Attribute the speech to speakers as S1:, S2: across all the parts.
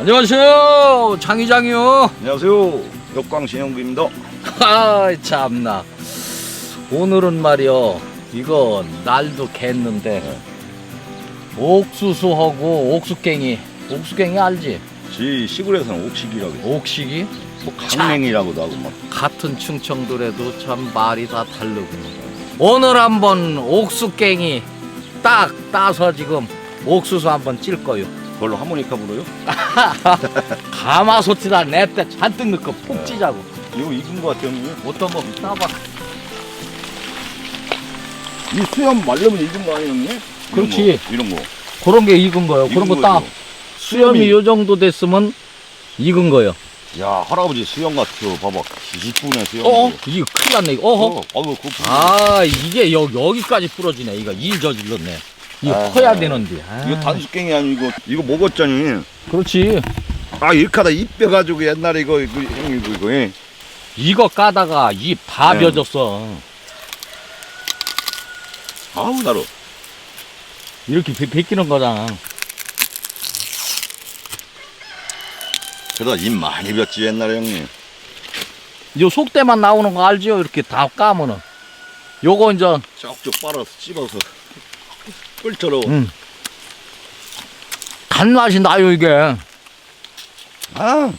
S1: 안녕하세요 장이장이요
S2: 안녕하세요. 역광 신영부입니다.
S1: 아 참나 오늘은 말이요 이거 날도 겠는데 옥수수하고 옥수깽이 옥수깽이 알지?
S2: 지 시골에서는 옥식이라고 해요.
S1: 옥식이
S2: 뭐 강냉이라고도 하고 막.
S1: 같은 충청도래도 참 말이 다 다르고 오늘 한번 옥수깽이 딱 따서 지금 옥수수 한번 찔 거요
S2: 그걸로 하모니카 불어요?
S1: 가마솥에다 냅대 잔뜩 넣고 푹 찌자고
S2: 이거 익은 거 같아요, 형님.
S1: 어떤 거 따봐
S2: 이 수염 말르면 익은 거 아니에요, 형님? 이런
S1: 그렇지.
S2: 거, 이런 거.
S1: 그런 게 익은 거요 그런 거딱 수염이 요 정도 됐으면 익은 거요
S2: 야, 할아버지 수염 같아요. 봐봐. 20분의 수염.
S1: 어? 이거 큰일 났네 이거 어허
S2: 어, 아유, 그거 부르-
S1: 아 이게 여, 여기까지 부러지네 이거 일 저질렀네 이거
S2: 아하.
S1: 커야 되는데 아.
S2: 이거 단수깽이 아니고 이거 먹었잖니.
S1: 그렇지
S2: 아, 이렇게 하다 입 빼가지고 옛날에 이거 이거 형님 이거 이거. 예.
S1: 이거 까다가 이다
S2: 네.
S1: 벼졌어
S2: 아우 나로.
S1: 이렇게 배, 베끼는 거잖아
S2: 그러다 입 많이 렸지 옛날에 형님.
S1: 요 속대만 나오는 거 알지요 이렇게 다 까면은 요거 이제
S2: 쪽쪽 빨아서 씹어서 꿀처럼.
S1: 음. 단맛이 나요 이게.
S2: 아,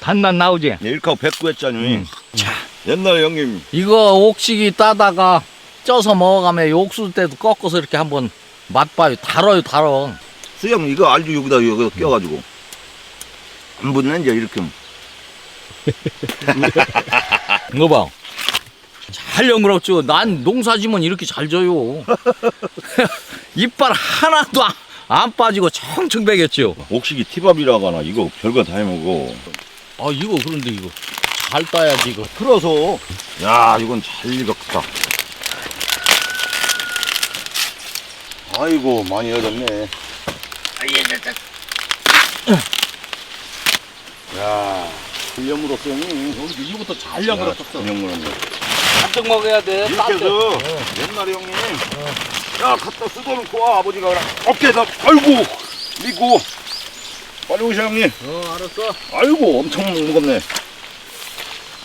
S1: 단맛 나오지?
S2: 일카고 백구 했잖니.
S1: 음.
S2: 자, 옛날에 형님.
S1: 이거 옥식이 따다가 쪄서 먹어가면 요 옥수수 때도 꺾어서 이렇게 한번 맛봐요. 달아요 달어
S2: 수염 이거 알죠? 여기다 여기다 껴가지고. 안 붙는 이제 이렇게
S1: 이거 봐 잘 연그럽죠 난 농사지면 이렇게 잘 져요. 이빨 하나도 안, 안 빠지고 청청 배겼죠
S2: 옥식이 티밥이라고 하나 이거 별거 다 해먹어.
S1: 아 이거 그런데 이거 잘 따야지 이거.
S2: 틀어서. 야 이건 잘 익었다. 아이고 많이 얻었네. 야 형님
S1: 여기 이거부터 잘
S2: 불염으로네
S1: 한쪽 먹어야 돼.
S2: 이렇게
S1: 땄대.
S2: 해서 옛날에 형님 야 갖다 쓰다놓고 와 아버지가. 그냥 어깨에다 아이고 미고. 빨리 오셔 형님.
S1: 어 알았어.
S2: 아이고 엄청 무겁네.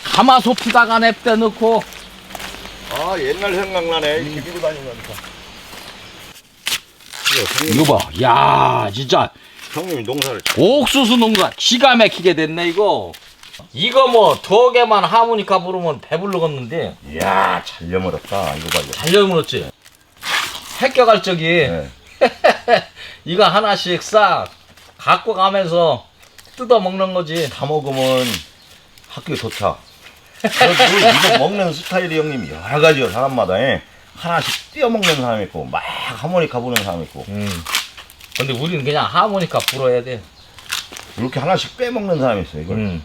S1: 가마솥에다가 냅대 넣고.
S2: 아 옛날 생각나네. 이렇게 밀고 다니면서
S1: 이거 봐 야 진짜.
S2: 형님이 농사를
S1: 옥수수 농사 기가 막히게 됐네 이거 이거 뭐 두 개만 하모니카 부르면 배불르겠는데.
S2: 이야 잘 여물었다. 이거 봐 이거
S1: 잘 열물었지. 햇겨갈 적이.
S2: 네.
S1: 이거 하나씩 싹 갖고 가면서 뜯어 먹는 거지.
S2: 다 먹으면 학교에 도착. 그래도 이거 먹는 스타일이 형님 여러 가지요 사람마다. 예. 하나씩 띄어 먹는 사람 있고 막 하모니카 부는 사람 있고.
S1: 음. 근데 우리는 그냥 하모니카 불어야 돼.
S2: 이렇게 하나씩 빼먹는 사람이 있어요 이걸.
S1: 음.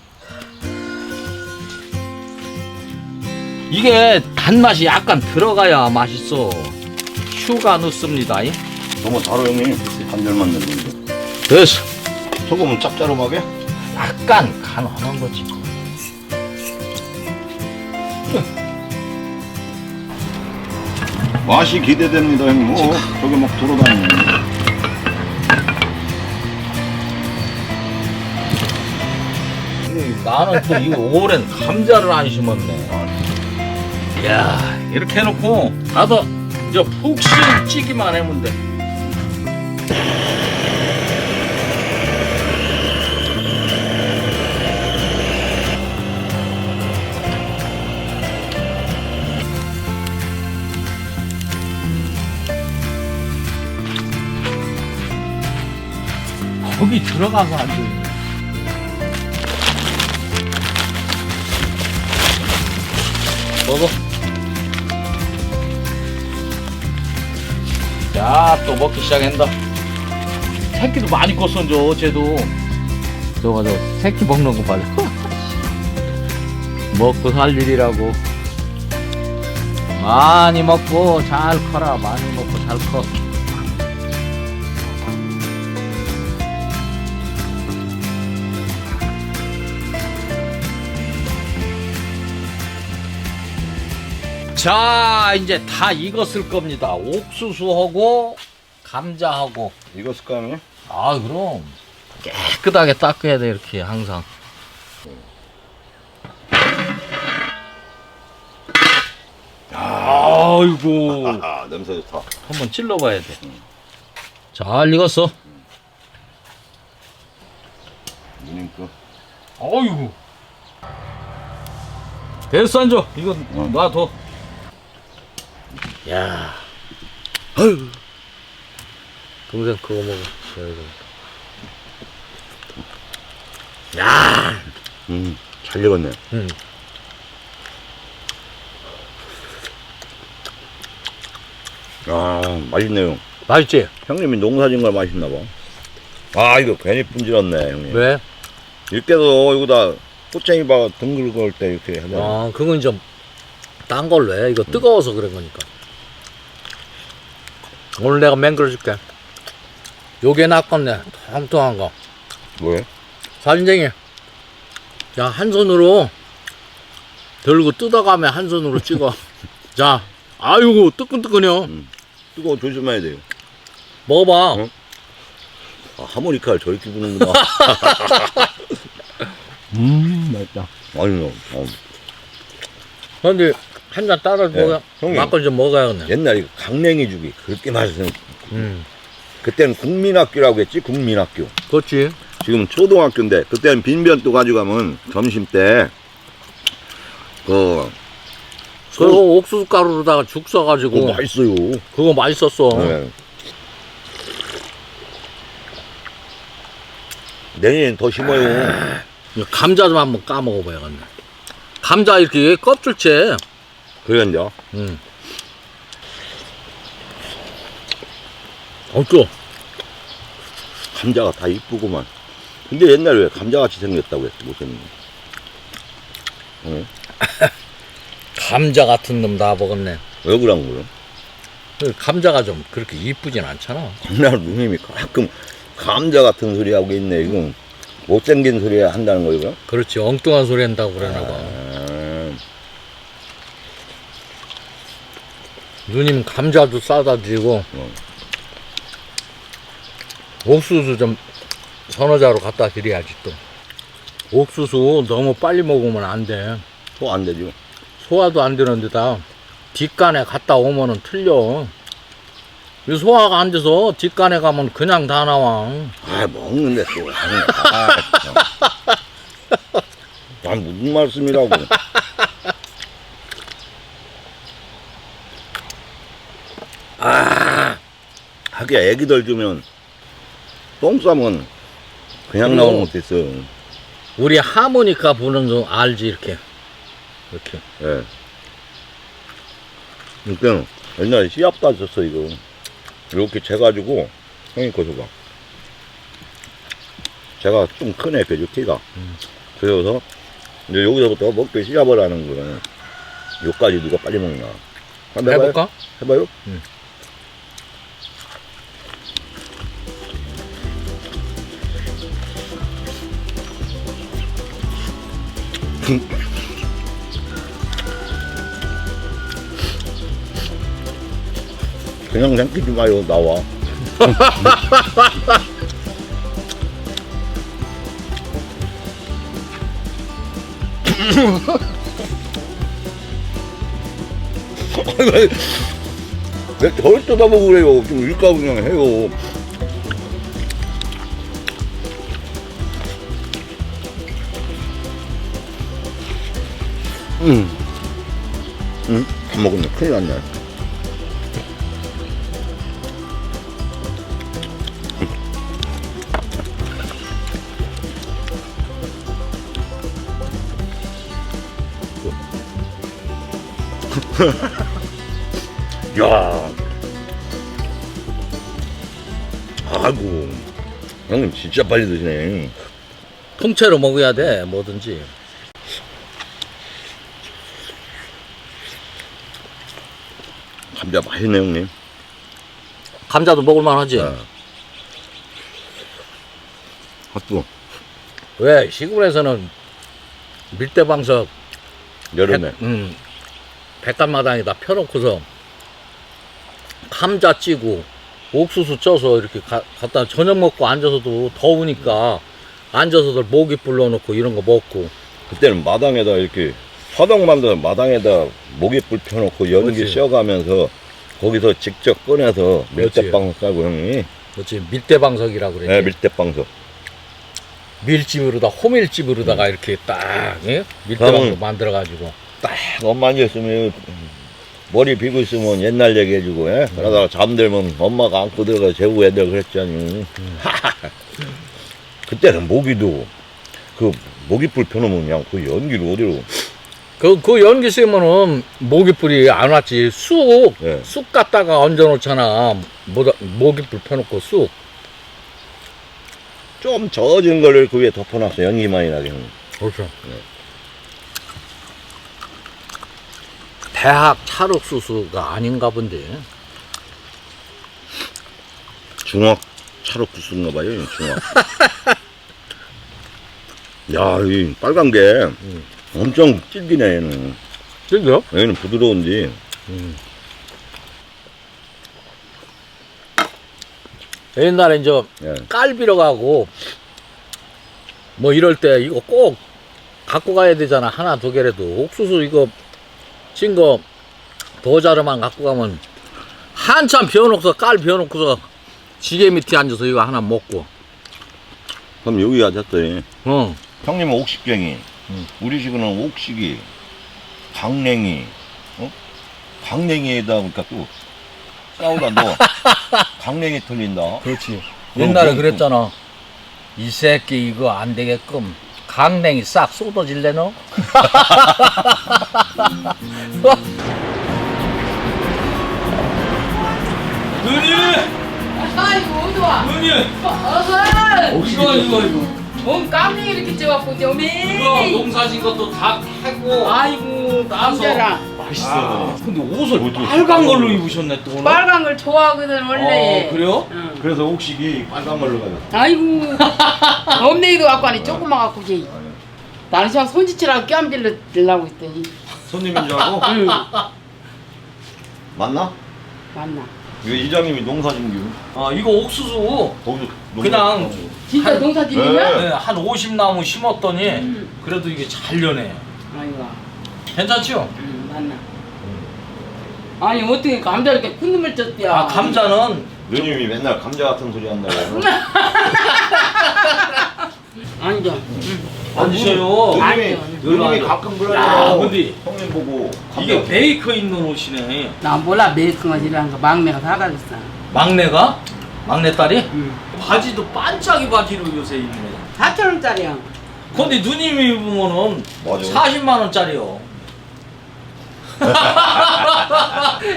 S1: 이게 단맛이 약간 들어가야 맛있어. 휴가 넣습니다. 이.
S2: 너무 달아 형님 한절만 넣는데
S1: 됐어.
S2: 소금은 짭짤하게?
S1: 약간 간하는 거지.
S2: 맛이 기대됩니다 형님. 어, 저기 막 돌아다니는
S1: 나는 또 이거 오랜 감자를 안 심었네. 이 야 이렇게 해놓고 나도 이제 푹 찌기만 하면 돼 거기 들어가서 앉아 먹어. 야, 또 먹기 시작한다. 새끼도 많이 컸어, 쟤도. 저거, 저, 새끼 먹는 거 봐라. 먹고 살 일이라고. 많이 먹고 잘 커라. 많이 먹고 잘 커. 자, 이제 다 익었을 겁니다. 옥수수하고 감자하고.
S2: 이거 쓸까 형님?
S1: 아, 그럼 깨끗하게 닦아야 돼 이렇게 항상. 아이고
S2: 아 냄새 좋다.
S1: 한번 찔러봐야 돼. 잘 익었어.
S2: 누님 거.
S1: 아이고. 됐어 안줘. 이거 놔둬. 야. 아유. 동생 그거 먹어. 야, 이거. 야.
S2: 음, 잘 익었네.
S1: 응.
S2: 아, 맛있네요.
S1: 맛있지?
S2: 형님이 농사진 걸 맛있나 봐. 아, 이거 괜히 분질렀네, 형님.
S1: 왜?
S2: 이때도 여기다 꽃쟁이 봐 덩글 걸 때 이렇게 하잖아.
S1: 아, 그건 좀 딴 걸로 해. 이거 뜨거워서 그런 거니까. 오늘 내가 맹글 줄게. 요게 낫겠네. 통통한 거.
S2: 뭐야?
S1: 사진쟁이. 야, 한 손으로 들고 뜯어가면 한 손으로 찍어. 자, 아이고, 뜨끈뜨끈해요.
S2: 뜨거워 조심해야 돼요.
S1: 먹어봐.
S2: 응? 아, 하모니카를 저렇게 부는구나.
S1: 음, 맛있다.
S2: 아유, 어,
S1: 근데 한 잔 따라
S2: 예,
S1: 먹어.
S2: 형님.
S1: 막걸 좀 먹어야겠네.
S2: 옛날에 그 강냉이 죽이 그렇게 맛있었는
S1: 음,
S2: 그때는 국민학교라고 했지, 국민학교.
S1: 그렇지.
S2: 지금은 초등학교인데, 그때는 빈변 또 가져가면 점심 때, 그,
S1: 그거 옥수수 가루로다가 죽 써가지고
S2: 그거 맛있어요.
S1: 그거 맛있었어.
S2: 네. 내년엔 더 심어요.
S1: 이거 감자 좀 한번 까먹어봐야겠네. 감자 이렇게 껍질째.
S2: 이제.
S1: 음. 어쩌?
S2: 감자가 다 이쁘구만. 근데 옛날에 왜 감자같이 생겼다고 했어, 못생긴 거. 응?
S1: 감자 같은 놈 다 먹었네.
S2: 왜 그런 거요?
S1: 그 감자가 좀 그렇게 이쁘진 않잖아.
S2: 옛날 누님이 가끔 감자 같은 소리 하고 있네, 이거. 못생긴 소리 한다는 거, 이거?
S1: 그렇지. 엉뚱한 소리 한다고 그러나 봐.
S2: 아,
S1: 누님 감자도 싸다 드리고
S2: 어.
S1: 옥수수 좀 선호자로 갖다 드려야지 또. 옥수수 너무 빨리 먹으면 안 돼.
S2: 소안 되죠.
S1: 소화도 안 되는데 다 뒷간에 갔다 오면은 틀려. 이 소화가 안 돼서 뒷간에 가면 그냥 다 나와.
S2: 아, 먹는데 또. 아, 참. 난 무슨 말씀이라고. 아, 하기야 애기들 주면 똥 싸면 그냥 나오는 것도 있어.
S1: 우리 하모니카 부는 거 알지 이렇게 이렇게.
S2: 예. 그때는 옛날에 시합 따졌어, 이거. 이렇게 재가지고, 형이 거서 봐. 제가 좀 크네, 배주 키가. 그래서, 이제 여기서부터 먹기 시합을 하는 거는, 요까지 누가 빨리 먹나. 한번 해봐요?
S1: 해볼까?
S2: 해봐요?
S1: 응.
S2: 그냥 생기지 마요, 나와. 왜, 왜 저를 쳐다보고 그래요? 좀 일까 그냥 해요. 음. 응? 다 먹었네. 큰일 났네. 야. 아이고. 형님 진짜 빨리 드시네.
S1: 통째로 먹어야 돼 뭐든지.
S2: 감자 맛있네, 형님.
S1: 감자도 먹을만 하지.
S2: 네. 핫도
S1: 왜 시골에서는 밀대방석
S2: 여름에.
S1: 백, 음, 백간마당에다 펴놓고서 감자 찌고 옥수수 쪄서 이렇게 가- 갖다 저녁 먹고 앉아서도 더우니까 앉아서들 모기 불러놓고 이런 거 먹고
S2: 그때는 마당에다 이렇게 화덕 만들어 마당에다 모깃불 펴놓고 연기
S1: 그렇지.
S2: 씌어가면서 거기서 직접 꺼내서
S1: 그렇지.
S2: 밀대빵 싸고 형이.
S1: 그렇지. 밀대방석이라고 그랬지.
S2: 네, 밀대빵서
S1: 밀집으로다 호밀집으로다가 이렇게 딱 예? 밀대방석
S2: 그러면-
S1: 만들어 가지고.
S2: 딱 엄마 앉았으면 머리 비고 있으면 옛날 얘기해주고 예? 그러다가 잠들면 엄마가 안고 들어가 재우 애들 그랬잖니. 그때는 모기도 그 모기불 펴놓으면 그냥 그 연기를 어디로
S1: 그, 그 연기 쓰면은 모기불이 안 왔지. 쑥
S2: 예.
S1: 쑥 갖다가 얹어놓잖아. 모다, 모기불 펴놓고 쑥.
S2: 좀 젖은 거를 그 위에 덮어놨어. 연기만이 나게 형님.
S1: 그렇죠. 대학 찰옥수수가 아닌가 본데.
S2: 중학 차로쿠스인가 봐요, 이 중학. 야, 이 빨간 게 엄청 질기네, 얘는.
S1: 그죠?
S2: 얘는 부드러운지.
S1: 음. 옛날에 이제
S2: 예.
S1: 깔비러 가고 뭐 이럴 때 이거 꼭 갖고 가야 되잖아 하나 두 개라도 옥수수 이거 찐 거 도자르만 갖고 가면 한참 비워놓고서 깔 비워놓고서 지게 밑에 앉아서 이거 하나 먹고
S2: 그럼 여기 앉았더니.
S1: 어
S2: 형님은 옥식갱이.
S1: 음.
S2: 우리 집은 옥식이. 강냉이. 어? 강냉이에다 보니까 또 싸우다 너. 강냉이 털린다.
S1: 그렇지
S2: 그럼
S1: 옛날에
S2: 뭐-
S1: 그랬잖아 이 새끼 이거 안 되게끔 강냉이 싹 쏟아질래 너?
S3: 누님!
S4: 아이고 어두워
S3: 누님!
S4: 어서
S3: 이거 이거 이거
S4: 뭔 깜냥이 이렇게 쪄갖고 좀
S3: 이거
S4: 해
S3: 농사진 것도 다 캐고
S4: 아이고
S3: 나서.
S4: 남자라
S3: 맛있어 근데 옷을
S2: 옷도
S3: 빨간 걸로 입으셨네 또 오늘
S4: 빨간 걸 좋아하거든 원래
S3: 어, 그래요?
S4: 응.
S2: 그래서 옥식이 빨간 걸로 가졌어.
S4: 아이고 엄내기도 갖고 하니 조그만 갖고 게 나는 지금 손짓이라고 껴안빌려고 했더니
S2: 손님인 줄 알고?
S4: 응
S2: 맞나?
S4: 맞나
S2: 이거 이장님이 농사 진규.
S3: 아 이거 옥수수
S2: 거기서
S3: 그냥
S2: 농사
S4: 진짜
S3: 한-
S4: 농사
S2: 네.
S4: 지으면?
S3: 네, 한 50나무 심었더니
S4: 음.
S3: 그래도 이게 잘 연해
S4: 아이고
S3: 괜찮죠?
S4: 응 맞나 아니 어떻게 감자 이렇게 큰 놈을 쪘대요
S3: 아 감자는
S2: 누님이 맨날 감자 같은 소리 한다고
S4: 아니죠
S3: 앉으셔요
S2: 누님이, 누님이
S3: 앉아.
S2: 가끔
S3: 야,
S2: 그러잖아.
S3: 근데
S2: 형님 보고.
S3: 이게 베이커 있는 옷이네
S4: 나 몰라 메이크가 지라는 거 막내가 사다 줬어
S3: 막내가? 막내딸이?
S4: 응
S3: 바지도 반짝이 바지로 요새 입네
S4: 4천 원짜리야
S3: 근데 누님이 입으면은
S2: 맞아.
S3: 40만 원짜리요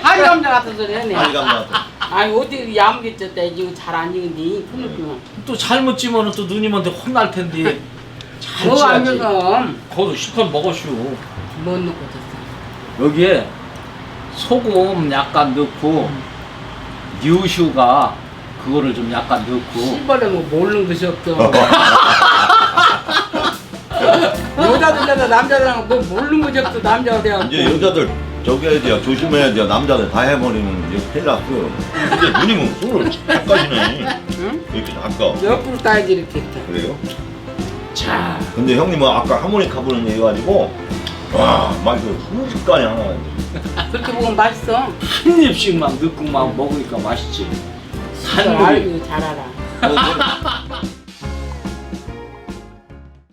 S4: 하리 감자 같은 소리 하네
S2: 아니 감자.
S4: 아니 어디 야무게 쪘다 이거 잘안 익은데 큰일
S3: 나또 잘못 찌면은 또 누님한테 혼날 텐데. 잘
S4: 뭐안
S3: 찌야지.
S4: 익어
S3: 거도 실컷 먹으시오.
S4: 못 넣고 쪘어?
S3: 여기에 소금 약간 넣고 뉴슈가 그거를 좀 약간 넣고.
S4: 실버래 뭐 모르는 것이 없어. 여자들마다 남자들하고 뭐 모르는 것이 없어 남자가 돼갖고.
S2: 이제 여자들 저기 해야 돼요. 조심해야 돼요. 남자들 다 해버리면 이제 큰일 났어. 근데 누님은 술을 작가시네.
S4: 응?
S2: 이렇게 작가.
S4: 옆으로 따야지 이렇게 이렇게
S2: 그래요?
S3: 자
S2: 근데 형님은 아까 하모니카 부는 얘기 가지고 와 막그 순식간에 하나.
S4: 그렇게 먹으면 맛있어
S3: 한 입씩만 넣고 막 먹으니까 맛있지
S4: 아이고 잘 알아
S2: 어,